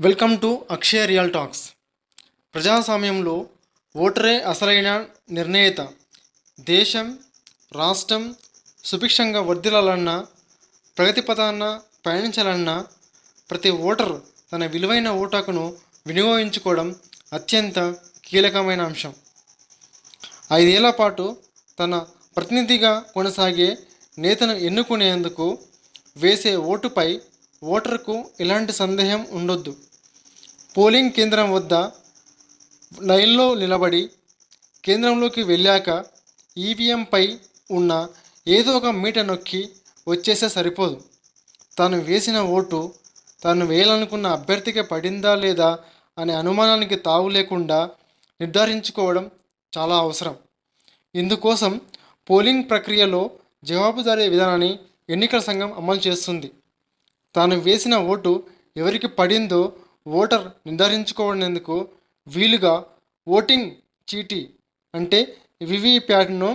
Welcome to Akshaya real talks ప్రజాస్వామ్యంలో ఓటరే అసలైన నిర్ణేత. దేశం రాష్ట్రం సుభిక్షంగా వర్ధిల్లాలన్నా ప్రగతి పథాన పయనించాలన్నా ప్రతి ఓటర్ తన విలువైన ఓటాకును వినియోగించుకోవడం అత్యంత కీలకమైన అంశం. ఐదేళ్ళ పాటు తన ప్రతినిధిగా కొనసాగే నేతను ఎన్నుకునేందుకు వేసే ఓటుపై ఓటర్కు ఎలాంటి సందేహం ఉండొద్దు. పోలింగ్ కేంద్రం వద్ద లైన్లో నిలబడి కేంద్రంలోకి వెళ్ళాక ఈవీఎంపై ఉన్న ఏదో ఒక మీట నొక్కి వచ్చేస్తే సరిపోదు. తాను వేసిన ఓటు తాను వేయాలనుకున్న అభ్యర్థికి పడిందా లేదా అనే అనుమానానికి తావు లేకుండా నిర్ధారించుకోవడం చాలా అవసరం. ఇందుకోసం పోలింగ్ ప్రక్రియలో జవాబుదారీ విధానాన్ని ఎన్నికల సంఘం అమలు చేస్తుంది. తాను వేసిన ఓటు ఎవరికి పడిందో ఓటర్ నిర్ధారించుకునేందుకు వీలుగా ఓటింగ్ చీటీ అంటే వివిప్యాట్ను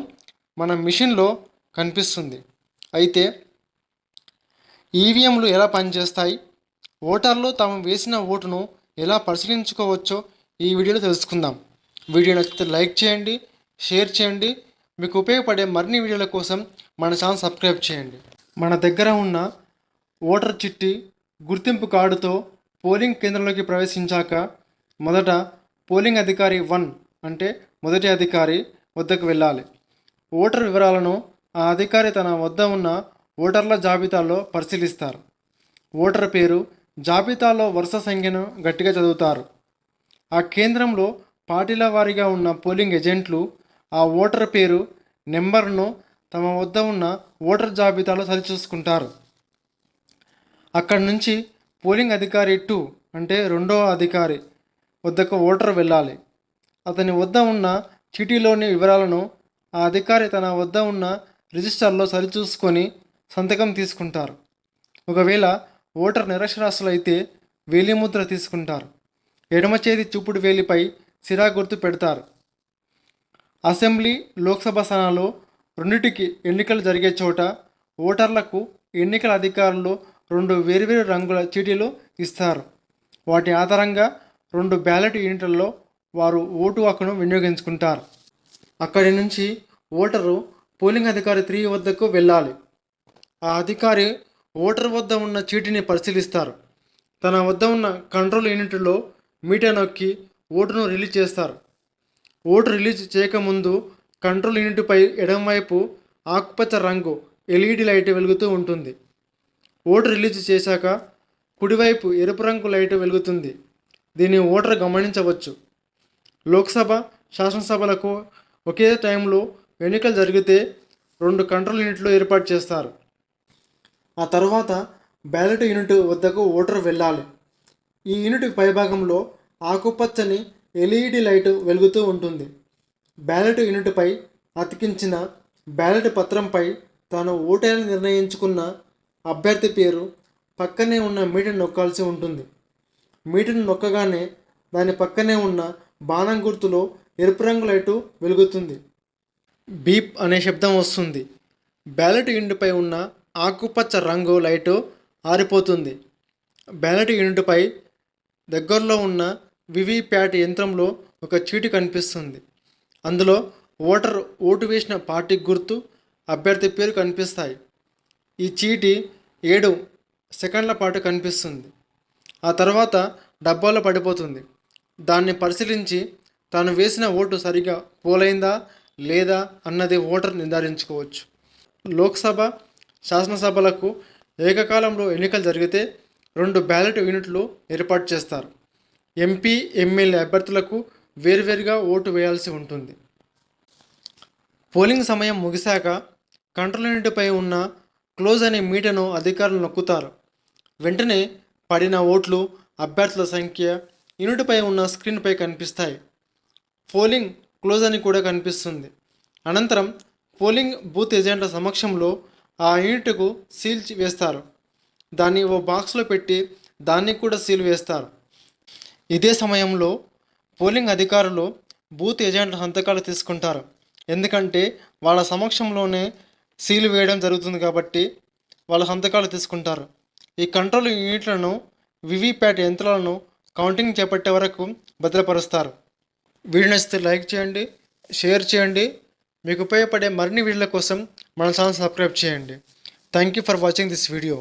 మన మిషన్లో కనిపిస్తుంది. అయితే ఈవీఎంలు ఎలా పనిచేస్తాయి? ఓటర్లు తాము వేసిన ఓటును ఎలా పరిశీలించుకోవచ్చో ఈ వీడియోలో తెలుసుకుందాం. వీడియో నచ్చితే లైక్ చేయండి షేర్ చేయండి మీకు ఉపయోగపడే మరిన్ని వీడియోల కోసం మన ఛానల్ సబ్స్క్రైబ్ చేయండి. మన దగ్గర ఉన్న ఓటర్ చిట్టి గుర్తింపు కార్డుతో పోలింగ్ కేంద్రంలోకి ప్రవేశించాక మొదట పోలింగ్ అధికారి వన్ అంటే మొదటి అధికారి వద్దకు వెళ్ళాలి. ఓటర్ వివరాలను ఆ అధికారి తన వద్ద ఉన్న ఓటర్ల జాబితాలో పరిశీలిస్తారు. ఓటర్ పేరు జాబితాలో వరుస సంఖ్యను గట్టిగా చదువుతారు. ఆ కేంద్రంలో పార్టీల వారీగా ఉన్న పోలింగ్ ఏజెంట్లు ఆ ఓటర్ పేరు నెంబర్ను తమ వద్ద ఉన్న ఓటర్ జాబితాలో సరిచూసుకుంటారు. అక్కడి నుంచి పోలింగ్ అధికారి టూ అంటే రెండవ అధికారి వద్దకు ఓటర్ వెళ్ళాలి. అతని వద్ద ఉన్న చీటీలోని వివరాలను ఆ అధికారి తన వద్ద ఉన్న రిజిస్టర్లో సరిచూసుకొని సంతకం తీసుకుంటారు. ఒకవేళ ఓటర్ నిరక్షరాస్యులైతే వేలిముద్ర తీసుకుంటారు. ఎడమ చేతి చూపుడు వేలిపై సిరా గుర్తు పెడతారు. అసెంబ్లీ లోక్సభ స్థానాల్లో రెండింటికి ఎన్నికలు జరిగే చోట ఓటర్లకు ఎన్నికల అధికారులు రెండు వేర్వేరు రంగుల చీటీలు ఇస్తారు. వాటి ఆధారంగా రెండు బ్యాలెట్ యూనిట్లలో వారు ఓటు హక్కును వినియోగించుకుంటారు. అక్కడి నుంచి ఓటరు పోలింగ్ అధికారి త్రీ వద్దకు వెళ్ళాలి. ఆ అధికారి ఓటర్ వద్ద ఉన్న చీటిని పరిశీలిస్తారు. తన వద్ద ఉన్న కంట్రోల్ యూనిట్లో మీటర్ నొక్కి ఓటును రిలీజ్ చేస్తారు. ఓటు రిలీజ్ చేయకముందు కంట్రోల్ యూనిట్పై ఎడమవైపు ఆకుపచ్చ రంగు ఎల్ఈడి లైట్ వెలుగుతూ ఉంటుంది. ఓటు రిలీజ్ చేశాక కుడివైపు ఎరుపు రంగు లైట్ వెలుగుతుంది. దీన్ని ఓటర్ గమనించవచ్చు. లోక్సభ శాసనసభలకు ఒకే టైంలో ఎన్నికలు జరిగితే రెండు కంట్రోల్ యూనిట్లు ఏర్పాటు చేస్తారు. ఆ తర్వాత బ్యాలెట్ యూనిట్ వద్దకు ఓటర్ వెళ్ళాలి. ఈ యూనిట్ పైభాగంలో ఆకుపచ్చని ఎల్ఈడి లైట్ వెలుగుతూ ఉంటుంది. బ్యాలెట్ యూనిట్పై అతికించిన బ్యాలెట్ పత్రంపై తాను ఓటేయాలని నిర్ణయించుకున్న అభ్యర్థి పేరు పక్కనే ఉన్న మీటర్ నొక్కాల్సి ఉంటుంది. మీటర్ను నొక్కగానే దాని పక్కనే ఉన్న బాణం గుర్తులో ఎరుపు రంగు లైటు వెలుగుతుంది. బీప్ అనే శబ్దం వస్తుంది. బ్యాలెట్ యూనిట్పై ఉన్న ఆకుపచ్చ రంగు లైటు ఆరిపోతుంది. బ్యాలెట్ యూనిట్పై దగ్గరలో ఉన్న వివిప్యాట్ యంత్రంలో ఒక చీటి కనిపిస్తుంది. అందులో ఓటర్ ఓటు వేసిన పార్టీ గుర్తు అభ్యర్థి పేరు కనిపిస్తాయి. ఈ చీటి ఏడు సెకండ్ల పాటు కనిపిస్తుంది. ఆ తర్వాత డబ్బాలో పడిపోతుంది. దాన్ని పరిశీలించి తాను వేసిన ఓటు సరిగా పోలైందా లేదా అన్నది ఓటర్ నిర్ధారించుకోవచ్చు. లోక్సభ శాసనసభలకు ఏకకాలంలో ఎన్నికలు జరిగితే రెండు బ్యాలెట్ యూనిట్లు ఏర్పాటు చేస్తారు. ఎంపీ ఎమ్మెల్యే అభ్యర్థులకు వేర్వేరుగా ఓటు వేయాల్సి ఉంటుంది. పోలింగ్ సమయం ముగిశాక కంట్రోల్ యూనిట్పై ఉన్న క్లోజ్ అనే మీటను అధికారులు నొక్కుతారు. వెంటనే పడిన ఓట్లు అభ్యర్థుల సంఖ్య యూనిట్పై ఉన్న స్క్రీన్పై కనిపిస్తాయి. పోలింగ్ క్లోజ్ అని కూడా కనిపిస్తుంది. అనంతరం పోలింగ్ బూత్ ఏజెంట్ల సమక్షంలో ఆ యూనిట్కు సీల్ వేస్తారు. దాన్ని ఓ బాక్స్లో పెట్టి దాన్ని కూడా సీల్ వేస్తారు. ఇదే సమయంలో పోలింగ్ అధికారులు బూత్ ఏజెంట్ల సంతకాలు తీసుకుంటారు. ఎందుకంటే వాళ్ళ సమక్షంలోనే సీలు వేయడం జరుగుతుంది కాబట్టి వాళ్ళ సంతకాలు తీసుకుంటారు. ఈ కంట్రోల్ యూనిట్లను వివిప్యాట్ యంత్రాలను కౌంటింగ్ చేపట్టే వరకు భద్రపరుస్తారు. వీడియో నచ్చితే లైక్ చేయండి షేర్ చేయండి. మీకు ఉపయోగపడే మరిన్ని వీడియోల కోసం మన ఛానల్ సబ్స్క్రైబ్ చేయండి. Thank you for watching this video.